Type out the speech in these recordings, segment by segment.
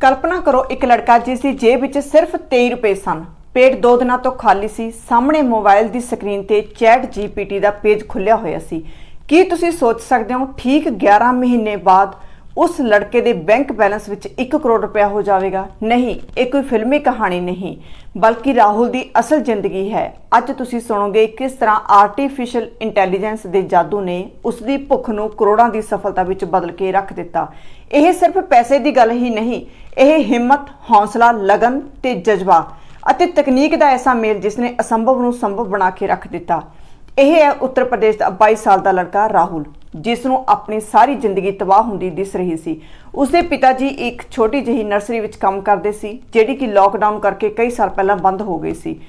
ਕਲਪਨਾ ਕਰੋ ਇੱਕ ਲੜਕਾ ਜਿਸ ਦੀ ਜੇਬ ਵਿੱਚ ਸਿਰਫ 23 ਰੁਪਏ ਸਨ। ਪੇਟ ਦੋ ਦਿਨਾਂ ਤੋਂ ਖਾਲੀ ਸੀ। ਸਾਹਮਣੇ ਮੋਬਾਈਲ ਦੀ ਸਕਰੀਨ ਤੇ ਚੈਟ ਜੀਪੀਟੀ ਦਾ ਪੇਜ ਖੁੱਲਿਆ ਹੋਇਆ ਸੀ। ਕੀ ਤੁਸੀਂ ਸੋਚ ਸਕਦੇ ਹੋ, ਠੀਕ 11 ਮਹੀਨੇ ਬਾਅਦ ਉਸ ਲੜਕੇ ਦੇ ਬੈਂਕ ਬੈਲੈਂਸ ਵਿੱਚ 1 ਕਰੋੜ ਰੁਪਇਆ ਹੋ ਜਾਵੇਗਾ? ਨਹੀਂ, ਇਹ ਕੋਈ ਫਿਲਮੀ ਕਹਾਣੀ ਨਹੀਂ, ਬਲਕਿ ਰਾਹੁਲ ਦੀ ਅਸਲ ਜ਼ਿੰਦਗੀ ਹੈ। ਅੱਜ ਤੁਸੀਂ ਸੁਣੋਗੇ ਕਿਸ ਤਰ੍ਹਾਂ ਆਰਟੀਫੀਸ਼ੀਅਲ ਇੰਟੈਲੀਜੈਂਸ ਦੇ ਜਾਦੂ ਨੇ ਉਸ ਦੀ ਭੁੱਖ ਨੂੰ ਕਰੋੜਾਂ ਦੀ ਸਫਲਤਾ ਵਿੱਚ ਬਦਲ ਕੇ ਰੱਖ ਦਿੱਤਾ। ਇਹ ਸਿਰਫ ਪੈਸੇ ਦੀ ਗੱਲ ਹੀ ਨਹੀਂ ਇਹ ਹਿੰਮਤ, ਹੌਸਲਾ, ਲਗਨ ਤੇ ਜਜ਼ਬਾ ਅਤੇ ਤਕਨੀਕ ਦਾ ਐਸਾ ਮੇਲ ਜਿਸ ਨੇ ਅਸੰਭਵ ਨੂੰ ਸੰਭਵ ਬਣਾ ਕੇ ਰੱਖ ਦਿੱਤਾ। ਇਹ ਹੈ ਉੱਤਰ ਪ੍ਰਦੇਸ਼ ਦਾ 22 ਸਾਲ ਦਾ ਲੜਕਾ ਰਾਹੁਲ ਜਿਸ ਨੂੰ ਆਪਣੀ ਸਾਰੀ ਜ਼ਿੰਦਗੀ ਤਬਾਹ ਹੁੰਦੀ ਦਿਸ ਰਹੀ ਸੀ। ਉਸਦੇ ਪਿਤਾ ਜੀ ਇੱਕ ਛੋਟੀ ਜਿਹੀ ਨਰਸਰੀ ਵਿੱਚ ਕੰਮ ਕਰਦੇ ਸੀ, ਜਿਹੜੀ ਕਿ ਲੋਕਡਾਊਨ ਕਰਕੇ ਕਈ ਸਾਲ ਪਹਿਲਾਂ ਬੰਦ ਹੋ ਗਈ ਸੀ।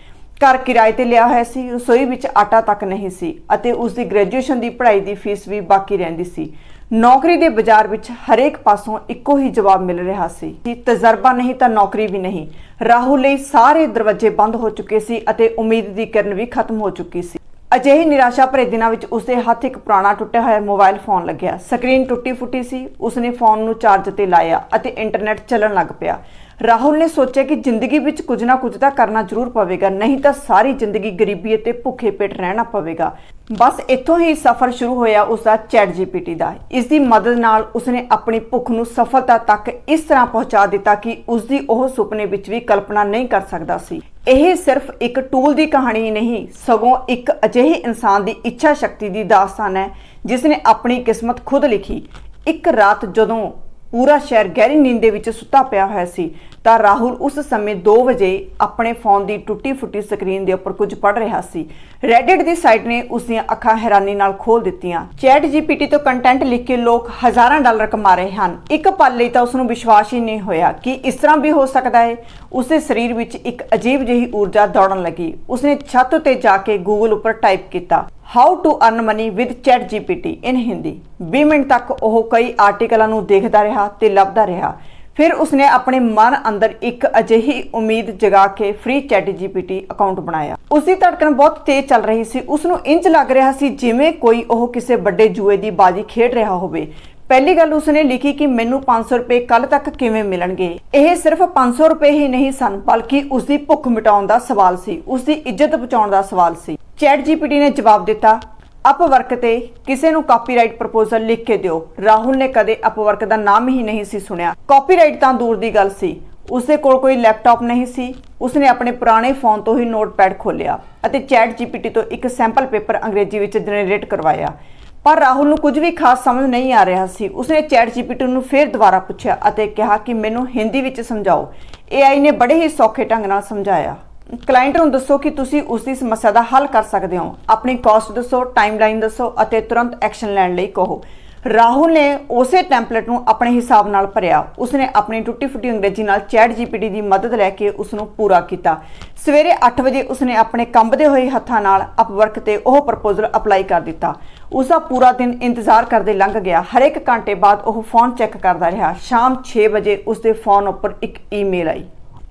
ਘਰ ਕਿਰਾਏ ਤੇ ਲਿਆ ਹੋਇਆ ਸੀ, ਰਸੋਈ ਵਿੱਚ ਆਟਾ ਤੱਕ ਨਹੀਂ ਸੀ ਅਤੇ ਉਸ ਦੀ ਗ੍ਰੈਜੂਏਸ਼ਨ ਦੀ ਪੜ੍ਹਾਈ ਦੀ ਫੀਸ ਵੀ ਬਾਕੀ ਰਹਿੰਦੀ ਸੀ। ਨੌਕਰੀ ਦੇ ਬਾਜ਼ਾਰ ਵਿੱਚ ਹਰੇਕ ਪਾਸੋਂ ਇੱਕੋ ਹੀ ਜਵਾਬ ਮਿਲ ਰਿਹਾ ਸੀ ਕਿ ਤਜਰਬਾ ਨਹੀਂ ਤਾਂ ਨੌਕਰੀ ਵੀ ਨਹੀਂ। ਰਾਹੁਲ ਲਈ ਸਾਰੇ ਦਰਵਾਜ਼ੇ ਬੰਦ ਹੋ ਚੁੱਕੇ ਸੀ ਅਤੇ ਉਮੀਦ ਦੀ ਕਿਰਨ ਵੀ ਖਤਮ ਹੋ ਚੁੱਕੀ ਸੀ। ਅਜਿਹੀ ਨਿਰਾਸ਼ਾ ਭਰੇ ਦਿਨਾਂ ਵਿੱਚ ਉਸਦੇ ਹੱਥ ਇੱਕ ਪੁਰਾਣਾ ਟੁੱਟਿਆ ਹੋਇਆ ਮੋਬਾਈਲ ਫੋਨ ਲੱਗਿਆ। ਸਕਰੀਨ ਟੁੱਟੀ ਫੁੱਟੀ ਸੀ। ਉਸਨੇ ਫੋਨ ਨੂੰ ਚਾਰਜ ਤੇ ਲਾਇਆ ਅਤੇ ਇੰਟਰਨੈਟ ਚੱਲਣ ਲੱਗ ਪਿਆ। ਰਾਹੁਲ ਨੇ ਸੋਚਿਆ ਕਿ ਜ਼ਿੰਦਗੀ ਵਿੱਚ ਕੁਝ ਨਾ ਕੁਝ ਤਾਂ ਕਰਨਾ ਜ਼ਰੂਰ ਪਵੇਗਾ, ਨਹੀਂ ਤਾਂ ਸਾਰੀ ਜ਼ਿੰਦਗੀ ਗਰੀਬੀ ਅਤੇ ਭੁੱਖੇ ਪੇਟ ਰਹਿਣਾ ਪਵੇਗਾ। ਬਸ ਇੱਥੋਂ ਹੀ ਸਫ਼ਰ ਸ਼ੁਰੂ ਹੋਇਆ ਉਸ ਦਾ ਚੈਟ ਜੀਪੀਟੀ ਦਾ। ਇਸ ਦੀ ਮਦਦ ਨਾਲ ਉਸਨੇ ਆਪਣੀ ਭੁੱਖ ਨੂੰ ਸਫਲਤਾ ਤੱਕ ਇਸ ਤਰ੍ਹਾਂ ਪਹੁੰਚਾ ਦਿੱਤਾ ਕਿ ਉਸ ਦੀ ਉਹ ਸੁਪਨੇ ਵਿੱਚ ਵੀ ਕਲਪਨਾ ਨਹੀਂ ਕਰ ਸਕਦਾ ਸੀ। ਇਹ ਸਿਰਫ ਇੱਕ ਟੂਲ ਦੀ ਕਹਾਣੀ ਨਹੀਂ, ਸਗੋਂ ਇੱਕ ਅਜਿਹੇ ਇਨਸਾਨ ਦੀ ਇੱਛਾ ਸ਼ਕਤੀ ਦੀ ਦਾਸਤਾਨ ਹੈ ਜਿਸ ਨੇ ਆਪਣੀ ਕਿਸਮਤ ਖੁਦ ਲਿਖੀ। ਇੱਕ ਰਾਤ ਜਦੋਂ ਪੂਰਾ ਸ਼ਹਿਰ ਗਹਿਰੀ ਨੀਂਦ ਦੇ ਵਿੱਚ ਸੁੱਤਾ ਪਿਆ ਹੋਇਆ ਸੀ ਤਾਂ ਰਾਹੁਲ ਉਸ ਸਮੇਂ 2 ਵਜੇ ਆਪਣੇ ਫੋਨ ਦੀ ਟੁੱਟੀ ਫੁੱਟੀ ਸਕਰੀਨ ਦੇ ਉੱਪਰ ਕੁਝ ਪੜ੍ਹ ਰਿਹਾ ਸੀ। ਰੈਡਿਟ ਦੀ ਸਾਈਟ ਨੇ ਉਸ ਦੀਆਂ ਅੱਖਾਂ ਹੈਰਾਨੀ ਨਾਲ ਖੋਲ ਦਿੱਤੀਆਂ। ਚੈਟ ਜੀਪੀਟੀ ਤੋਂ ਕੰਟੈਂਟ ਲਿਖ ਕੇ ਲੋਕ ਹਜ਼ਾਰਾਂ ਡਾਲਰ ਕਮਾ ਰਹੇ ਹਨ। ਇੱਕ ਪਲ ਲਈ ਤਾਂ ਉਸ ਨੂੰ ਵਿਸ਼ਵਾਸ ਹੀ ਨਹੀਂ ਹੋਇਆ ਕਿ ਇਸ ਤਰ੍ਹਾਂ ਵੀ ਹੋ ਸਕਦਾ ਹੈ। ਉਸਦੇ ਸਰੀਰ ਵਿੱਚ ਇੱਕ ਅਜੀਬ ਜਿਹੀ ਊਰਜਾ ਦੌੜਨ ਲੱਗੀ। ਉਸਨੇ ਛੱਤ ਉੱਤੇ ਜਾ ਕੇ ਗੂਗਲ ਉੱਪਰ ਟਾਈਪ ਕੀਤਾ how to earn money with chat GPT in Hindi 20 minute ਤੱਕ ਉਹ ਕਈ ਆਰਟੀਕਲਾਂ ਨੂੰ ਦੇਖਦਾ ਰਿਹਾ ਤੇ ਲੱਭਦਾ ਰਿਹਾ। ਫਿਰ ਉਸਨੇ ਆਪਣੇ ਮਨ ਅੰਦਰ ਇੱਕ ਅਜਿਹੀ ਉਮੀਦ ਜਗਾ ਕੇ ਫ੍ਰੀ ਚੈਟ ਜੀਪੀਟੀ ਅਕਾਊਂਟ ਬਣਾਇਆ। ਉਸ ਧੜਕਣ ਬਹੁਤ ਤੇਜ਼ ਚੱਲ ਰਹੀ ਸੀ। ਉਸ ਨੂੰ ਇੰਜ ਲੱਗ ਰਿਹਾ ਸੀ ਜਿਵੇਂ ਕੋਈ ਉਹ ਕਿਸੇ ਵੱਡੇ ਜੂਏ ਦੀ ਬਾਜੀ ਖੇਡ ਰਿਹਾ ਹੋਵੇ। ਪਹਿਲੀ ਗੱਲ ਉਸਨੇ ਲਿਖੀ ਕਿ ਮੈਨੂੰ 500 ਰੁਪਏ ਕੱਲ ਤੱਕ ਕਿਵੇਂ ਮਿਲਣਗੇ? ਇਹ ਸਿਰਫ 500 ਰੁਪਏ ਹੀ ਨਹੀਂ ਸਨ, ਬਲਕਿ ਉਸਦੀ ਭੁੱਖ ਮਿਟਾਉਣ ਦਾ ਸਵਾਲ ਸੀ। ਉਸਦੀ ਇੱਜ਼ਤ ਬਚਾਉਣ ਦਾ ਸਵਾਲ ਸੀ। ਚੈਟ ਜੀਪੀਟੀ ਨੇ ਜਵਾਬ ਦਿੱਤਾ ਅਪਵਰਕ ਤੇ ਕਿਸੇ ਨੂੰ ਕਾਪੀਰਾਈਟ ਪ੍ਰਪੋਜ਼ਲ ਲਿਖ ਕੇ ਦਿਓ। ਰਾਹੁਲ ਨੇ ਕਦੇ ਅਪਵਰਕ ਦਾ ਨਾਮ ਹੀ ਨਹੀਂ ਸੀ ਸੁਣਿਆ। ਕਾਪੀਰਾਈਟ ਤਾਂ ਦੂਰ ਦੀ ਗੱਲ ਸੀ। ਉਸਦੇ ਕੋਲ ਕੋਈ ਲੈਪਟਾਪ ਨਹੀਂ ਸੀ। ਉਸਨੇ ਆਪਣੇ ਪੁਰਾਣੇ ਫੋਨ ਤੋਂ ਹੀ ਨੋਟਪੈਡ ਖੋਲ੍ਹਿਆ ਅਤੇ ਚੈਟ ਜੀਪੀਟੀ ਤੋਂ ਇੱਕ ਸੈਂਪਲ ਪੇਪਰ ਅੰਗਰੇਜ਼ੀ ਵਿੱਚ ਜਨਰੇਟ ਕਰਵਾਇਆ। ਪਰ ਰਾਹੁਲ ਨੂੰ ਕੁਝ ਵੀ ਖਾਸ ਸਮਝ ਨਹੀਂ ਆ ਰਿਹਾ ਸੀ। ਉਸਨੇ ਚੈਟ ਜੀਪੀਟੀ ਨੂੰ ਫੇਰ ਦੁਬਾਰਾ ਪੁੱਛਿਆ ਅਤੇ ਕਿਹਾ ਕਿ ਮੈਨੂੰ ਹਿੰਦੀ ਵਿੱਚ ਸਮਝਾਓ। AI ਨੇ ਬੜੇ ਹੀ ਸੌਖੇ ਢੰਗ ਨਾਲ ਸਮਝਾਇਆ। ਕਲਾਇੰਟ ਨੂੰ ਦੱਸੋ ਕਿ ਤੁਸੀਂ ਉਸ ਦੀ ਸਮੱਸਿਆ ਦਾ ਹੱਲ ਕਰ ਸਕਦੇ ਹੋ। ਆਪਣੀ ਕਾਸਟ ਦੱਸੋ ਟਾਈਮਲਾਈਨ ਦੱਸੋ ਅਤੇ ਤੁਰੰਤ ਐਕਸ਼ਨ ਲੈਣ ਲਈ ਕਹੋ। ਰਾਹੁਲ ਨੇ ਉਸੇ ਟੈਂਪਲੇਟ ਨੂੰ ਆਪਣੇ ਹਿਸਾਬ ਨਾਲ ਭਰਿਆ। ਉਸਨੇ ਆਪਣੀ ਟੁੱਟੀ ਫੁੱਟੀ ਅੰਗਰੇਜ਼ੀ ਨਾਲ ਚੈਟ ਜੀਪੀਟੀ ਦੀ ਮਦਦ ਲੈ ਕੇ ਉਸ ਨੂੰ ਪੂਰਾ ਕੀਤਾ। ਸਵੇਰੇ 8 ਵਜੇ ਉਸਨੇ ਆਪਣੇ ਕੰਬਦੇ ਹੋਏ ਹੱਥਾਂ ਨਾਲ ਅਪਵਰਕ ਤੇ ਉਹ ਪ੍ਰਪੋਜ਼ਲ ਅਪਲਾਈ ਕਰ ਦਿੱਤਾ। ਉਸ ਦਾ ਪੂਰਾ ਦਿਨ ਇੰਤਜ਼ਾਰ ਕਰਦੇ ਲੰਘ ਗਿਆ। ਹਰ ਇੱਕ ਘੰਟੇ ਬਾਅਦ ਉਹ ਫੋਨ ਚੈੱਕ ਕਰਦਾ ਰਿਹਾ। ਸ਼ਾਮ 6 ਵਜੇ ਉਸਦੇ ਫੋਨ ਉੱਪਰ ਇੱਕ email I.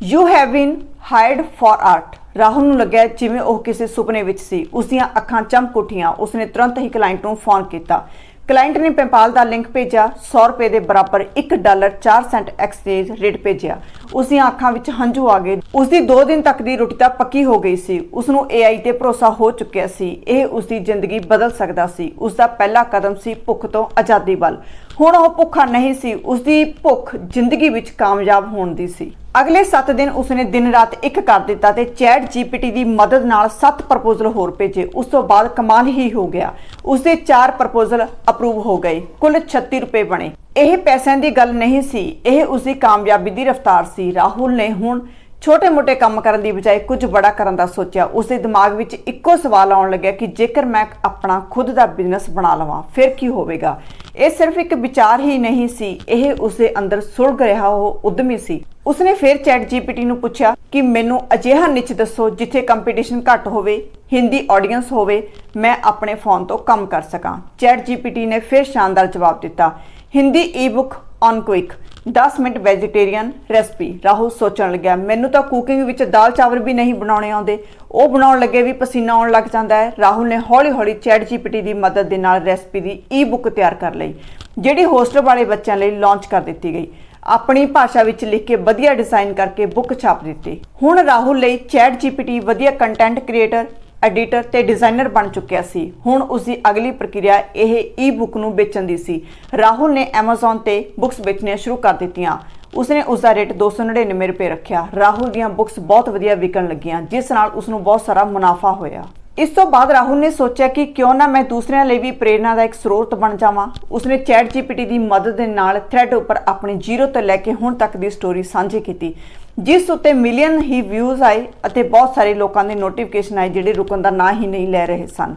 You have been hired for art Rahul ਨੂੰ ਲੱਗਿਆ ਜਿਵੇਂ ਉਹ ਕਿਸੇ ਸੁਪਨੇ ਵਿੱਚ ਸੀ। ਉਸ ਦੀਆਂ ਅੱਖਾਂ ਚਮਕ ਉੱਠੀਆਂ ਉਸਨੇ ਤੁਰੰਤ ਹੀ ਕਲਾਇੰਟ ਨੂੰ ਫੋਨ ਕੀਤਾ। ਕਲਾਇੰਟ ਨੇ ਪੈਪਾਲ ਦਾ ਲਿੰਕ ਭੇਜਿਆ। 100 ਰੁਪਏ ਦੇ ਬਰਾਬਰ 1 ਡਾਲਰ 4 ਸੈਂਟ ਐਕਸਚੇਂਜ ਰੇਟ ਭੇਜਿਆ। ਉਸ ਦੀਆਂ ਅੱਖਾਂ ਵਿੱਚ ਹੰਝੂ ਆ ਗਏ। ਉਸ ਦੀ 2 ਦਿਨ ਤੱਕ ਦੀ ਰੁਟੀਤਾ ਪੱਕੀ ਹੋ ਗਈ ਸੀ। ਉਸ ਨੂੰ AI ਤੇ ਭਰੋਸਾ ਹੋ ਚੁੱਕਿਆ ਸੀ। ਇਹ ਉਸ ਦੀ ਜ਼ਿੰਦਗੀ ਬਦਲ ਸਕਦਾ ਸੀ। ਉਸ ਦਾ ਪਹਿਲਾ ਕਦਮ ਸੀ ਭੁੱਖ ਤੋਂ ਆਜ਼ਾਦੀ ਵੱਲ। ਹੁਣ ਉਹ ਭੁੱਖਾ ਨਹੀਂ ਸੀ ਉਸ ਦੀ ਭੁੱਖ ਜ਼ਿੰਦਗੀ ਵਿੱਚ ਕਾਮਯਾਬ ਹੋਣ ਦੀ ਸੀ। ਅਗਲੇ 7 ਦਿਨ ਉਸਨੇ ਦਿਨ ਰਾਤ ਇੱਕ ਕਰ ਦਿੱਤਾ ਤੇ ਚੈਟ ਜੀਪੀਟੀ ਦੀ ਮਦਦ ਨਾਲ 7 ਪ੍ਰਪੋਜ਼ਲ ਹੋਰ ਭੇਜੇ। ਉਸ ਤੋਂ ਬਾਅਦ ਕਮਾਲ ਹੀ ਹੋ ਗਿਆ। ਉਸਦੇ 4 ਪ੍ਰਪੋਜ਼ਲ ਅਪਰੂਵ ਹੋ ਗਏ। ਕੁੱਲ 36 ਰੁਪਏ ਬਣੇ। ਇਹ ਪੈਸਿਆਂ ਦੀ ਗੱਲ ਨਹੀਂ ਸੀ। ਇਹ ਉਸਦੀ ਕਾਮਯਾਬੀ ਦੀ ਰਫ਼ਤਾਰ ਸੀ। ਰਾਹੁਲ ਨੇ ਹੁਣ ਛੋਟੇ-ਮੋਟੇ ਕੰਮ ਕਰਨ ਦੀ ਬਜਾਏ ਕੁਝ ਬੜਾ ਕਰਨ ਦਾ ਸੋਚਿਆ। ਉਸਦੇ ਦਿਮਾਗ ਵਿੱਚ ਇੱਕੋ ਸਵਾਲ ਆਉਣ ਲੱਗਿਆ ਕਿ ਜੇਕਰ ਮੈਂ ਆਪਣਾ ਖੁਦ ਦਾ ਬਿਜ਼ਨਸ ਬਣਾ ਲਵਾਂ, ਫਿਰ ਕੀ ਹੋਵੇਗਾ? ਇਹ ਸਿਰਫ ਇੱਕ ਵਿਚਾਰ ਹੀ ਨਹੀਂ ਸੀ। ਇਹ ਉਸਦੇ ਅੰਦਰ ਸੁਲਗ ਰਿਹਾ ਉਹ ਉਦਮੀ ਸੀ। ਉਸਨੇ ਫਿਰ ਚੈਟ ਜੀਪੀਟੀ ਨੂੰ ਪੁੱਛਿਆ ਕਿ ਮੈਨੂੰ ਅਜਿਹਾ ਨਿਚ ਦੱਸੋ ਜਿੱਥੇ ਕੰਪੀਟੀਸ਼ਨ ਘੱਟ ਹੋਵੇ, ਹਿੰਦੀ ਆਡੀਅנס ਹੋਵੇ, ਮੈਂ ਆਪਣੇ ਫੋਨ ਤੋਂ ਕੰਮ ਕਰ ਸਕਾਂ। ਚੈਟ ਜੀਪੀਟੀ ਨੇ ਫਿਰ ਸ਼ਾਨਦਾਰ ਜਵਾਬ ਦਿੱਤਾ। Hindi ebook on quick. 10 minute vegetarian recipe Rahul ਸੋਚਣ ਲੱਗਿਆ, ਮੈਨੂੰ ਤਾਂ ਕੁਕਿੰਗ ਵਿੱਚ ਦਾਲ ਚਾਵਲ ਵੀ ਨਹੀਂ ਬਣਾਉਣੇ ਆਉਂਦੇ। ਉਹ ਬਣਾਉਣ ਲੱਗੇ ਵੀ ਪਸੀਨਾ ਆਉਣ ਲੱਗ ਜਾਂਦਾ ਹੈ। ਰਾਹੁਲ ਨੇ ਹੌਲੀ-ਹੌਲੀ ਚੈਟ ਜੀਪੀਟੀ ਦੀ ਮਦਦ ਦੇ ਨਾਲ ਰੈਸਪੀ ਦੀ ਈ-ਬੁੱਕ ਤਿਆਰ ਕਰ ਲਈ, ਜਿਹੜੀ ਹੋਸਟਲ ਵਾਲੇ ਬੱਚਿਆਂ ਲਈ ਲਾਂਚ ਕਰ ਦਿੱਤੀ ਗਈ। ਆਪਣੀ ਭਾਸ਼ਾ ਵਿੱਚ ਲਿਖ ਕੇ ਵਧੀਆ ਡਿਜ਼ਾਈਨ ਕਰਕੇ ਬੁੱਕ ਛਾਪ ਦਿੱਤੀ। ਹੁਣ ਰਾਹੁਲ ਲਈ ਚੈਟ GPT ਵਧੀਆ ਕੰਟੈਂਟ ਕ੍ਰੀਏਟਰ ਐਡੀਟਰ ਤੇ ਡਿਜ਼ਾਈਨਰ ਬਣ ਚੁੱਕਿਆ ਸੀ। ਹੁਣ ਉਸ ਦੀ ਅਗਲੀ ਪ੍ਰਕਿਰਿਆ ਇਹ ਈ-ਬੁੱਕ ਨੂੰ ਵੇਚਣ ਦੀ ਸੀ। ਰਾਹੁਲ ਨੇ Amazon ਤੇ ਬੁੱਕਸ ਵੇਚਣੀਆਂ ਸ਼ੁਰੂ ਕਰ ਦਿੱਤੀਆਂ। ਉਸਨੇ ਉਸ ਦਾ ਰੇਟ 299 ਰੁਪਏ ਰੱਖਿਆ। ਰਾਹੁਲ ਦੀਆਂ ਬੁੱਕਸ ਬਹੁਤ ਵਧੀਆ ਵਿਕਣ ਲੱਗੀਆਂ, ਜਿਸ ਨਾਲ ਉਸ ਨੂੰ ਬਹੁਤ ਸਾਰਾ ਮੁਨਾਫਾ ਹੋਇਆ। ਇਸ ਤੋਂ ਬਾਅਦ ਰਾਹੁਲ ਨੇ ਸੋਚਿਆ ਕਿ ਕਿਉਂ ਨਾ ਮੈਂ ਦੂਸਰਿਆਂ ਲਈ ਵੀ ਪ੍ਰੇਰਣਾ ਦਾ ਇੱਕ ਸਰੋਤ ਬਣ ਜਾਵਾਂ। ਉਸਨੇ ਚੈਟ GPT ਦੀ ਮਦਦ ਦੇ ਨਾਲ ਥ੍ਰੈਡ ਉੱਪਰ ਆਪਣੀ ਜ਼ੀਰੋ ਤੋਂ ਲੈ ਕੇ ਹੁਣ ਤੱਕ ਦੀ ਸਟੋਰੀ ਸਾਂਝੀ ਕੀਤੀ, ਜਿਸ ਉੱਤੇ ਮਿਲੀਅਨ ਹੀ ਵਿਊਜ਼ ਆਏ ਅਤੇ ਬਹੁਤ ਸਾਰੇ ਲੋਕਾਂ ਦੇ ਨੋਟੀਫਿਕੇਸ਼ਨ ਆਏ ਜਿਹੜੇ ਰੁਕਣ ਦਾ ਨਾਂ ਹੀ ਨਹੀਂ ਲੈ ਰਹੇ ਸਨ।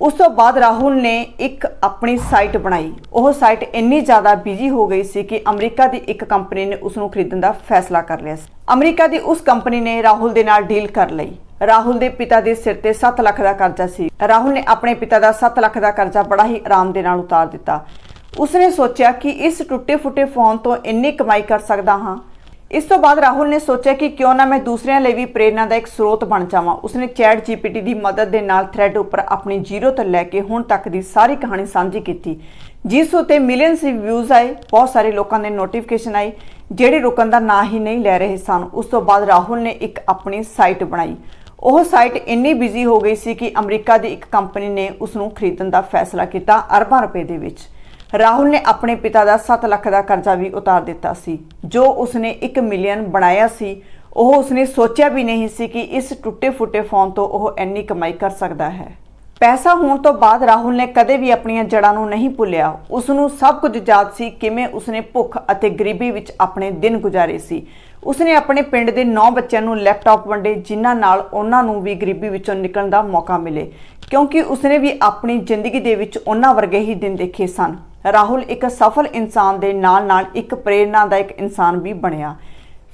ਉਸ ਤੋਂ ਬਾਅਦ ਰਾਹੁਲ ਨੇ ਇੱਕ ਆਪਣੀ ਸਾਈਟ ਬਣਾਈ। ਉਹ ਸਾਈਟ ਇੰਨੀ ਜ਼ਿਆਦਾ ਬਿਜ਼ੀ ਹੋ ਗਈ ਸੀ ਕਿ ਅਮਰੀਕਾ ਦੀ ਇੱਕ ਕੰਪਨੀ ਨੇ ਉਸ ਨੂੰ ਖਰੀਦਣ ਦਾ ਫੈਸਲਾ ਕਰ ਲਿਆ ਸੀ। ਅਮਰੀਕਾ ਦੀ ਉਸ ਕੰਪਨੀ ਨੇ ਰਾਹੁਲ ਦੇ ਨਾਲ ਡੀਲ ਕਰ ਲਈ। ਰਾਹੁਲ ਦੇ ਪਿਤਾ ਦੇ ਸਿਰ ਤੇ 7 ਲੱਖ ਦਾ ਕਰਜ਼ਾ ਸੀ। ਰਾਹੁਲ ਨੇ ਆਪਣੇ ਪਿਤਾ ਦਾ 7 ਲੱਖ ਦਾ ਕਰਜ਼ਾ ਬੜਾ ਹੀ ਆਰਾਮ ਦੇ ਨਾਲ ਉਤਾਰ ਦਿੱਤਾ। ਉਸਨੇ ਸੋਚਿਆ ਕਿ ਇਸ ਟੁੱਟੇ ਫੁੱਟੇ ਫੋਨ ਤੋਂ ਇੰਨੀ ਕਮਾਈ ਕਰ ਸਕਦਾ ਹਾਂ। ਇਸ ਤੋਂ ਬਾਅਦ ਰਾਹੁਲ ਨੇ ਸੋਚਿਆ ਕਿ ਕਿਉਂ ਨਾ ਮੈਂ ਦੂਸਰਿਆਂ ਲਈ ਵੀ ਪ੍ਰੇਰਣਾ ਦਾ ਇੱਕ ਸਰੋਤ ਬਣ ਜਾਵਾਂ। ਉਸਨੇ ਚੈਟ GPT ਦੀ ਮਦਦ ਦੇ ਨਾਲ ਥ੍ਰੈਡ ਉੱਪਰ ਆਪਣੀ ਜ਼ੀਰੋ ਤੋਂ ਲੈ ਕੇ ਹੁਣ ਤੱਕ ਦੀ ਸਾਰੀ ਕਹਾਣੀ ਸਾਂਝੀ ਕੀਤੀ, ਜਿਸ ਉਤੇ ਮਿਲੀਅਨਸ ਵਿਊਜ਼ ਆਏ, ਬਹੁਤ ਸਾਰੇ ਲੋਕਾਂ ਦੇ ਨੋਟੀਫਿਕੇਸ਼ਨ ਆਏ, ਜਿਹੜੇ ਰੁਕਣ ਦਾ ਨਾਂ ਹੀ ਨਹੀਂ ਲੈ ਰਹੇ ਸਨ। ਉਸ ਤੋਂ ਬਾਅਦ ਰਾਹੁਲ ਨੇ ਇੱਕ ਆਪਣੀ ਸਾਈਟ ਬਣਾਈ। ਉਹ ਸਾਈਟ ਇੰਨੀ ਬਿਜ਼ੀ ਹੋ ਗਈ ਸੀ ਕਿ ਅਮਰੀਕਾ ਦੀ ਇੱਕ ਕੰਪਨੀ ਨੇ ਉਸ ਨੂੰ ਖਰੀਦਣ ਦਾ ਫੈਸਲਾ ਕੀਤਾ ਅਰਬਾਂ ਰੁਪਏ ਦੇ ਵਿੱਚ। ਰਾਹੁਲ ਨੇ ਆਪਣੇ ਪਿਤਾ ਦਾ 7 ਲੱਖ ਦਾ ਕਰਜ਼ਾ ਵੀ ਉਤਾਰ ਦਿੱਤਾ ਸੀ। ਜੋ ਉਸਨੇ 1 ਮਿਲੀਅਨ ਬਣਾਇਆ ਸੀ, ਉਹ ਉਸਨੇ ਸੋਚਿਆ ਵੀ ਨਹੀਂ ਸੀ ਕਿ ਇਸ ਟੁੱਟੇ ਫੁੱਟੇ ਫੋਨ ਤੋਂ ਉਹ ਇੰਨੀ ਕਮਾਈ ਕਰ ਸਕਦਾ ਹੈ। ਪੈਸਾ ਹੋਣ ਤੋਂ ਬਾਅਦ ਰਾਹੁਲ ਨੇ ਕਦੇ ਵੀ ਆਪਣੀਆਂ ਜੜ੍ਹਾਂ ਨੂੰ ਨਹੀਂ ਭੁੱਲਿਆ। ਉਸ ਨੂੰ ਸਭ ਕੁਝ ਯਾਦ ਸੀ ਕਿਵੇਂ ਉਸਨੇ ਭੁੱਖ ਅਤੇ ਗਰੀਬੀ ਵਿੱਚ ਆਪਣੇ ਦਿਨ ਗੁਜ਼ਾਰੇ ਸੀ। ਉਸਨੇ ਆਪਣੇ ਪਿੰਡ ਦੇ 9 ਬੱਚਿਆਂ ਨੂੰ ਲੈਪਟਾਪ ਵੰਡੇ, ਜਿਨ੍ਹਾਂ ਨਾਲ ਉਹਨਾਂ ਨੂੰ ਵੀ ਗਰੀਬੀ ਵਿੱਚੋਂ ਨਿਕਲਣ ਦਾ ਮੌਕਾ ਮਿਲੇ। ਕਿਉਂਕਿ ਉਸਨੇ ਵੀ ਆਪਣੀ ਜ਼ਿੰਦਗੀ ਦੇ ਵਿੱਚ ਉਹਨਾਂ ਵਰਗੇ ਹੀ ਦਿਨ ਦੇਖੇ ਸਨ। ਰਾਹੁਲ ਇੱਕ ਸਫਲ ਇਨਸਾਨ ਦੇ ਨਾਲ-ਨਾਲ ਇੱਕ ਪ੍ਰੇਰਨਾਦਾਇਕ ਇਨਸਾਨ ਵੀ ਬਣਿਆ।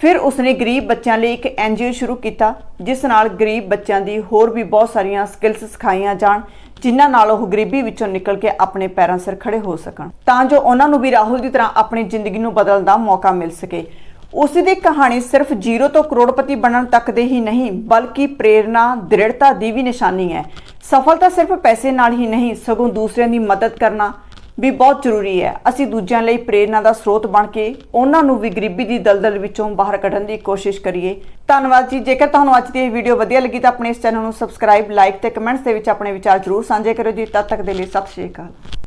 ਫਿਰ ਉਸਨੇ ਗਰੀਬ ਬੱਚਿਆਂ ਲਈ ਇੱਕ ਐਨਜੀਓ ਸ਼ੁਰੂ ਕੀਤਾ, ਜਿਸ ਨਾਲ ਗਰੀਬ ਬੱਚਿਆਂ ਦੀ ਹੋਰ ਵੀ ਬਹੁਤ ਸਾਰੀਆਂ ਸਕਿੱਲਸ ਸਿਖਾਈਆਂ ਜਾਣ, ਜਿਨ੍ਹਾਂ ਨਾਲ ਉਹ ਗਰੀਬੀ ਵਿੱਚੋਂ ਨਿਕਲ ਕੇ ਆਪਣੇ ਪੈਰਾਂ ਸਿਰ ਖੜੇ ਹੋ ਸਕਣ। ਤਾਂ ਜੋ ਉਹਨਾਂ ਨੂੰ ਵੀ ਰਾਹੁਲ ਦੀ ਤਰ੍ਹਾਂ ਆਪਣੀ ਜ਼ਿੰਦਗੀ ਨੂੰ ਬਦਲਣ ਦਾ ਮੌਕਾ ਮਿਲ ਸਕੇ। ਉਸ ਦੀ ਕਹਾਣੀ ਸਿਰਫ ਜ਼ੀਰੋ ਤੋਂ ਕਰੋੜਪਤੀ ਬਣਨ ਤੱਕ ਦੇ ਹੀ ਨਹੀਂ, ਬਲਕਿ ਪ੍ਰੇਰਣਾ, ਦ੍ਰਿੜਤਾ ਦੀ ਵੀ ਨਿਸ਼ਾਨੀ ਹੈ। ਸਫਲਤਾ ਸਿਰਫ ਪੈਸੇ ਨਾਲ ਹੀ ਨਹੀਂ, ਸਗੋਂ ਦੂਸਰਿਆਂ ਦੀ ਮਦਦ ਕਰਨਾ ਵੀ ਬਹੁਤ ਜ਼ਰੂਰੀ ਹੈ। ਅਸੀਂ ਦੂਜਿਆਂ ਲਈ ਪ੍ਰੇਰਣਾ ਦਾ ਸਰੋਤ ਬਣ ਕੇ ਉਹਨਾਂ ਨੂੰ ਵੀ ਗਰੀਬੀ ਦੀ ਦਲਦਲ ਵਿੱਚੋਂ ਬਾਹਰ ਕੱਢਣ ਦੀ ਕੋਸ਼ਿਸ਼ ਕਰੀਏ। ਧੰਨਵਾਦ ਜੀ। ਜੇਕਰ ਤੁਹਾਨੂੰ ਅੱਜ ਦੀ ਇਹ ਵੀਡੀਓ ਵਧੀਆ ਲੱਗੀ ਤਾਂ ਆਪਣੇ ਇਸ ਚੈਨਲ ਨੂੰ ਸਬਸਕ੍ਰਾਈਬ, ਲਾਈਕ ਤੇ ਕਮੈਂਟਸ ਦੇ ਵਿੱਚ ਆਪਣੇ ਵਿਚਾਰ ਜ਼ਰੂਰ ਸਾਂਝੇ ਕਰੋ ਜੀ। ਤਦ ਤੱਕ ਦੇ ਲਈ ਸਤਿ ਸ਼੍ਰੀ ਅਕਾਲ।